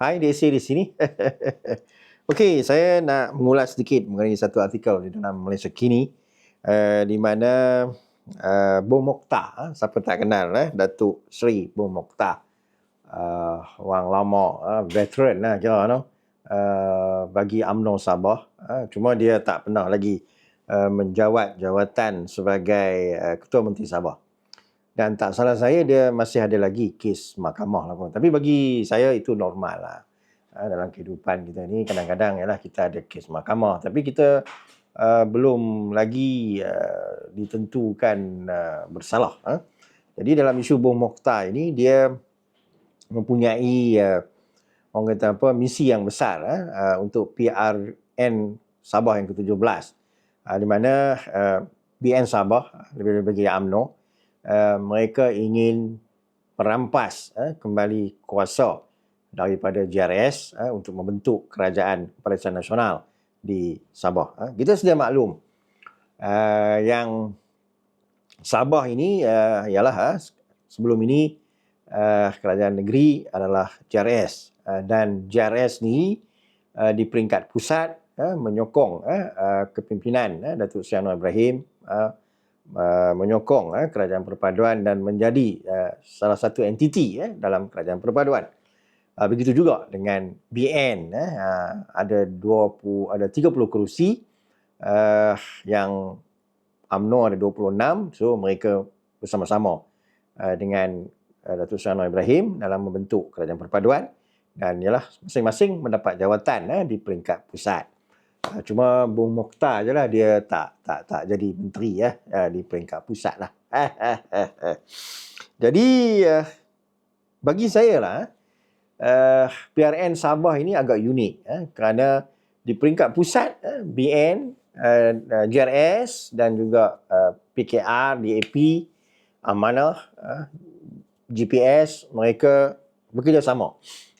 Hai, Desi di sini. Okey, saya nak mengulas sedikit mengenai satu artikel di dalam Malaysia Kini uh, di mana uh, Bung Mokhtar, uh, siapa tak kenal eh, Datuk Seri Bung Mokhtar. Uh, orang lama, uh, veteran lah kira no? uh, bagi UMNO Sabah. Uh, cuma dia tak pernah lagi uh, menjawat jawatan sebagai uh, Ketua Menteri Sabah. Dan tak salah saya, dia masih ada lagi kes mahkamah lah pun. Tapi bagi saya itu normal lah. Ha, dalam kehidupan kita ni kadang-kadang ialah kita ada kes mahkamah tapi kita uh, belum lagi uh, ditentukan uh, bersalah ha? jadi dalam isu Bung Mokhtar ini dia mempunyai uh, orang kata apa misi yang besar uh, untuk PRN Sabah yang ke-17 uh, di mana uh, BN Sabah lebih-lebih UMNO uh, mereka ingin merampas uh, kembali kuasa daripada JRS uh, untuk membentuk kerajaan Periksan Nasional di Sabah. Uh, kita sedia maklum uh, yang Sabah ini uh, ialah uh, sebelum ini uh, kerajaan negeri adalah JRS uh, dan JRS ni uh, di peringkat pusat uh, menyokong uh, kepimpinan uh, Datuk Seri Anwar Ibrahim uh, uh, menyokong uh, kerajaan perpaduan dan menjadi uh, salah satu entiti uh, dalam kerajaan perpaduan. Uh, begitu juga dengan BN eh ada 20 ada 30 kerusi yang UMNO ada 26 so mereka bersama-sama dengan Datuk Seri Ibrahim dalam membentuk kerajaan perpaduan dan ialah masing-masing mendapat jawatan uh, di peringkat pusat. Uh, cuma Bung Mokhtar je lah dia tak tak tak jadi menteri ya uh, di peringkat pusat lah. jadi uh, bagi saya lah uh, PRN Sabah ini agak unik eh, kerana di peringkat pusat uh, BN, uh, JRS dan juga uh, PKR, DAP, Amanah, uh, GPS mereka bekerjasama.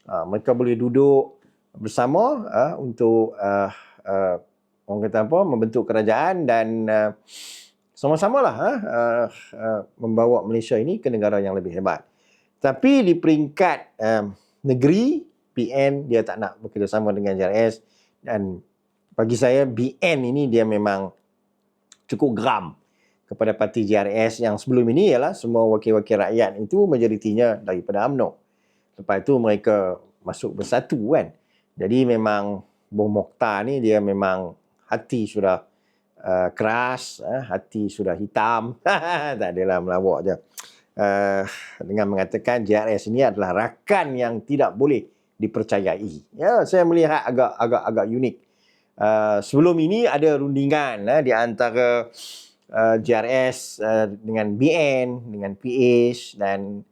Uh, mereka boleh duduk bersama uh, untuk uh, uh, orang kata apa membentuk kerajaan dan uh, sama-sama lah uh, uh, membawa Malaysia ini ke negara yang lebih hebat. Tapi di peringkat uh, negeri PN dia tak nak bekerjasama dengan JRS dan bagi saya BN ini dia memang cukup geram kepada parti JRS yang sebelum ini ialah semua wakil-wakil rakyat itu majoritinya daripada UMNO. Lepas itu mereka masuk bersatu kan. Jadi memang Bung Mokhtar ni dia memang hati sudah uh, keras, uh, hati sudah hitam. tak adalah melawak je uh, dengan mengatakan JRS ini adalah rakan yang tidak boleh dipercayai. Ya, saya melihat agak agak agak unik. Uh, sebelum ini ada rundingan uh, di antara uh, JRS uh, dengan BN, dengan PH dan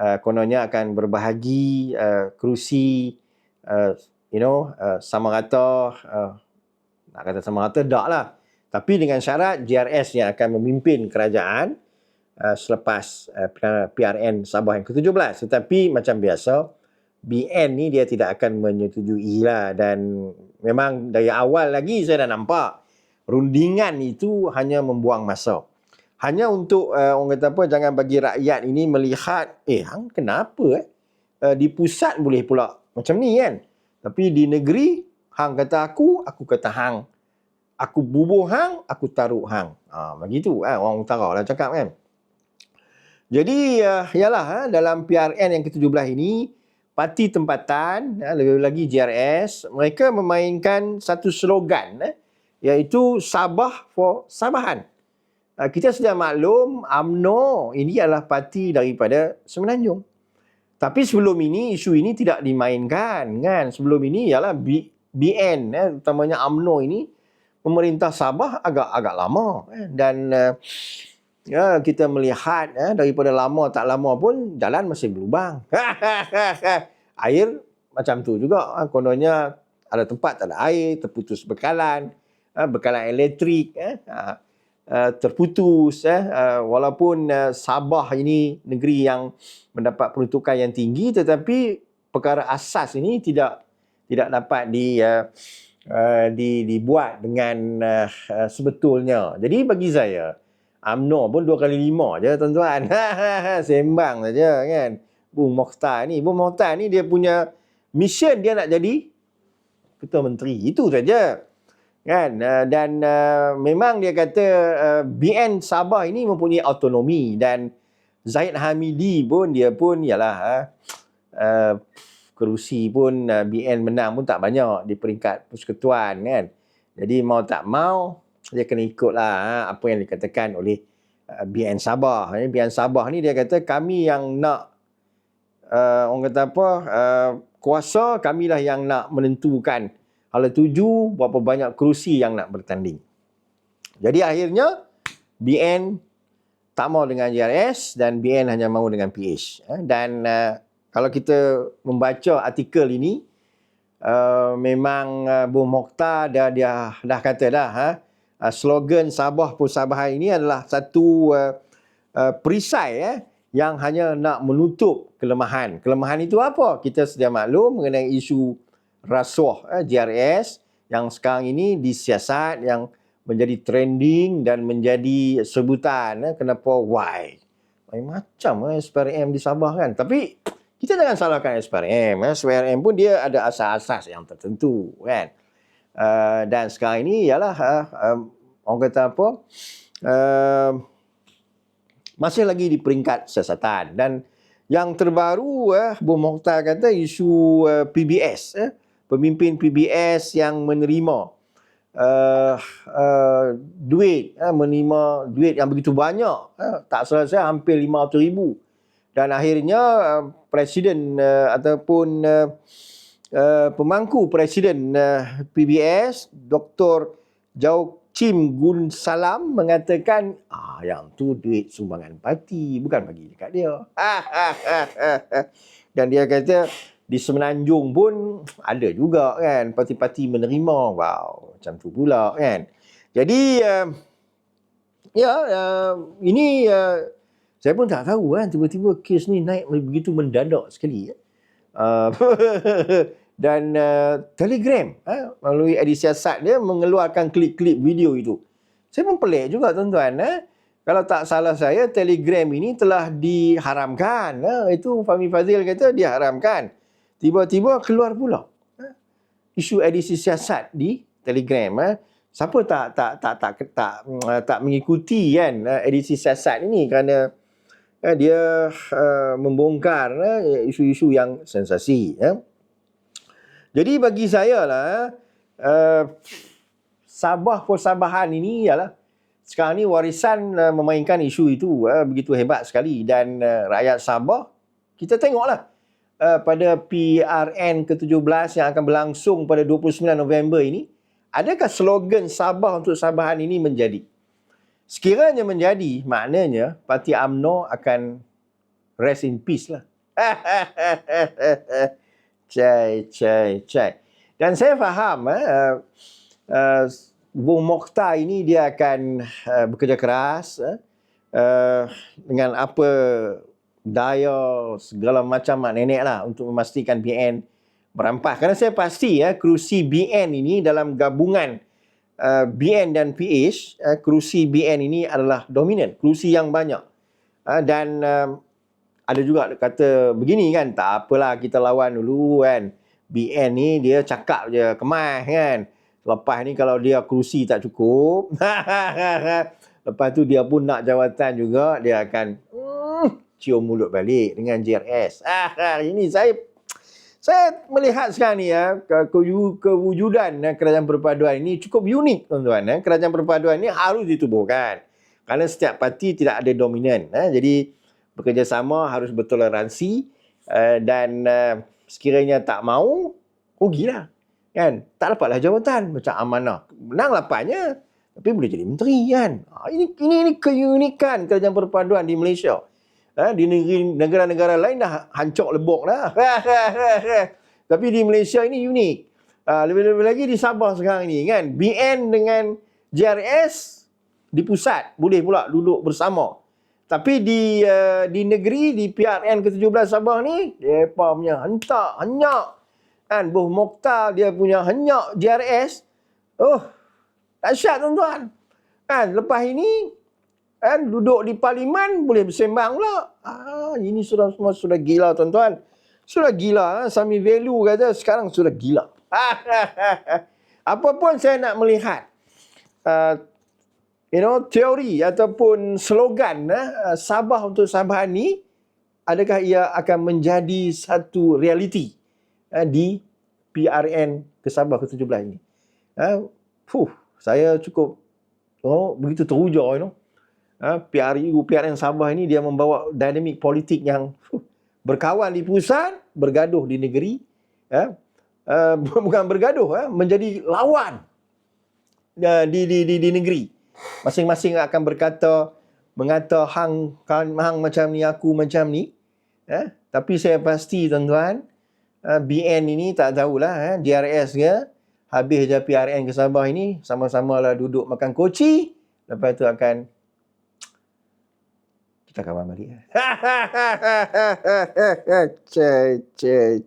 uh, kononnya akan berbahagi uh, kerusi uh, you know uh, sama rata uh, nak kata sama rata tak lah. Tapi dengan syarat JRS yang akan memimpin kerajaan uh, selepas uh, PRN Sabah yang ke-17 tetapi macam biasa BN ni dia tidak akan menyetujui lah. Dan memang dari awal lagi saya dah nampak rundingan itu hanya membuang masa. Hanya untuk uh, orang kata apa jangan bagi rakyat ini melihat eh hang kenapa eh? Uh, di pusat boleh pula macam ni kan tapi di negeri hang kata aku aku kata hang aku bubuh hang aku taruh hang ha begitu eh orang utara lah cakap kan jadi uh, yalah ha, dalam PRN yang ke-17 ini parti tempatan uh, lebih lagi JRS mereka memainkan satu slogan uh, iaitu Sabah for Sabahan. Uh, kita sudah maklum AMNO ini adalah parti daripada Semenanjung. Tapi sebelum ini isu ini tidak dimainkan kan. Sebelum ini ialah B, BN eh, utamanya AMNO ini pemerintah Sabah agak agak lama eh, dan uh, Ya, kita melihat ya, daripada lama tak lama pun jalan masih berlubang. air macam tu juga. Ha, kononnya ada tempat tak ada air, terputus bekalan, ha, bekalan elektrik ya, ha, terputus. Ya, walaupun Sabah ini negeri yang mendapat peruntukan yang tinggi tetapi perkara asas ini tidak tidak dapat di di dibuat dengan sebetulnya. Jadi bagi saya UMNO pun dua kali lima je tuan-tuan. Sembang saja kan. Bung Mokhtar ni. Bung Mokhtar ni dia punya mission dia nak jadi ketua menteri. Itu saja. Kan? Uh, dan uh, memang dia kata uh, BN Sabah ini mempunyai autonomi dan Zaid Hamidi pun dia pun ialah kerusi pun BN menang pun tak banyak di peringkat persekutuan kan. Jadi mau tak mau dia kena ikutlah apa yang dikatakan oleh BN Sabah. BN Sabah ni dia kata kami yang nak orang kata apa kuasa kamilah yang nak menentukan Hala tuju berapa banyak kerusi yang nak bertanding. Jadi akhirnya BN tak mau dengan JRS dan BN hanya mau dengan PH. Eh, dan uh, kalau kita membaca artikel ini, uh, memang Bu Mokhtar dah, dia dah kata dah, ha, slogan Sabah Pusabahan ini adalah satu perisai eh, yang hanya nak menutup kelemahan. Kelemahan itu apa? Kita sedia maklum mengenai isu rasuah eh, JRS yang sekarang ini disiasat yang menjadi trending dan menjadi sebutan eh, kenapa why? Ay, macam eh, SPRM di Sabah kan. Tapi kita jangan salahkan SPRM eh. SPRM pun dia ada asas-asas yang tertentu kan. Uh, dan sekarang ini ialah uh, um, orang kata apa uh, masih lagi di peringkat siasatan. Dan yang terbaru eh, Bu Mokhtar kata isu uh, PBS eh, pemimpin PBS yang menerima uh, uh, duit, uh, menerima duit yang begitu banyak, uh, tak selesai hampir 500 ribu. Dan akhirnya uh, presiden uh, ataupun uh, uh, pemangku presiden uh, PBS, Dr. Jau Chim Gun Salam mengatakan, ah yang tu duit sumbangan parti, bukan bagi dekat dia. Dan dia kata, di Semenanjung pun ada juga kan parti-parti menerima. Wow macam tu pula kan. Jadi uh, ya uh, ini uh, saya pun tak tahu kan tiba-tiba kes ni naik begitu mendadak sekali uh, dan uh, telegram uh, melalui edisi siasat dia mengeluarkan klip-klip video itu. Saya pun pelik juga tuan-tuan eh? kalau tak salah saya telegram ini telah diharamkan uh, itu Fahmi Fazil kata diharamkan tiba-tiba keluar pula. Isu edisi siasat di Telegram ha? siapa tak tak tak tak tak tak, tak mengikuti kan uh, edisi siasat ini kerana uh, dia uh, membongkar uh, isu-isu yang sensasi ya jadi bagi saya lah uh, Sabah Persabahan ini ialah sekarang ni warisan uh, memainkan isu itu uh, begitu hebat sekali. Dan uh, rakyat Sabah kita tengoklah uh, pada PRN ke-17 yang akan berlangsung pada 29 November ini, adakah slogan Sabah untuk Sabahan ini menjadi? Sekiranya menjadi, maknanya Parti AMNO akan rest in peace lah. cai, cai, cai. Dan saya faham, eh, uh, Bung Mokhtar ini dia akan uh, bekerja keras uh, uh, dengan apa daya segala macam mak nenek lah untuk memastikan BN merampas. Kerana saya pasti ya kerusi BN ini dalam gabungan uh, BN dan PH, uh, kerusi BN ini adalah dominan, kerusi yang banyak. Uh, dan uh, ada juga kata begini kan, tak apalah kita lawan dulu kan. BN ni dia cakap je kemas kan. Lepas ni kalau dia kerusi tak cukup, lepas tu dia pun nak jawatan juga, dia akan cium mulut balik dengan JRS. Ah, ini saya saya melihat sekarang ni ya ke, kewujudan ya, kerajaan perpaduan ini cukup unik tuan-tuan ya. Kerajaan perpaduan ini harus ditubuhkan. Kerana setiap parti tidak ada dominan. Jadi bekerjasama harus bertoleransi dan sekiranya tak mau rugilah. Kan? Tak dapatlah jawatan macam amanah. Menang lapanya tapi boleh jadi menteri kan. Ah, ini ini ini keunikan kerajaan perpaduan di Malaysia. Ha, di negeri negara-negara lain dah hancur lebok dah. Tapi di Malaysia ini unik. Ha, lebih-lebih lagi di Sabah sekarang ini kan. BN dengan JRS di pusat boleh pula duduk bersama. Tapi di uh, di negeri di PRN ke-17 Sabah ni depa punya hentak, henyak. Kan Buh Mokhtar dia punya henyak JRS. Oh, dahsyat tuan-tuan. Kan lepas ini kan duduk di parlimen boleh bersembang pula. Ah, ini sudah semua sudah gila tuan-tuan. Sudah gila. Ha? Sami value kata sekarang sudah gila. Apa pun saya nak melihat uh, you know teori ataupun slogan uh, Sabah untuk Sabah ni adakah ia akan menjadi satu realiti uh, di PRN ke Sabah ke-17 ini. Uh, fuh, saya cukup oh, begitu teruja you know. Uh, PRU PRN Sabah ini dia membawa dinamik politik yang fuh, berkawan di pusat, bergaduh di negeri. Uh, uh, bukan bergaduh uh, menjadi lawan uh, di, di di di negeri masing-masing akan berkata mengata hang kan hang macam ni aku macam ni eh tapi saya pasti tuan-tuan uh, BN ini tak tahulah eh DRS ke habis je PRN ke Sabah ini sama-sama lah duduk makan koci lepas tu akan kita kawan balik. Cek, cek,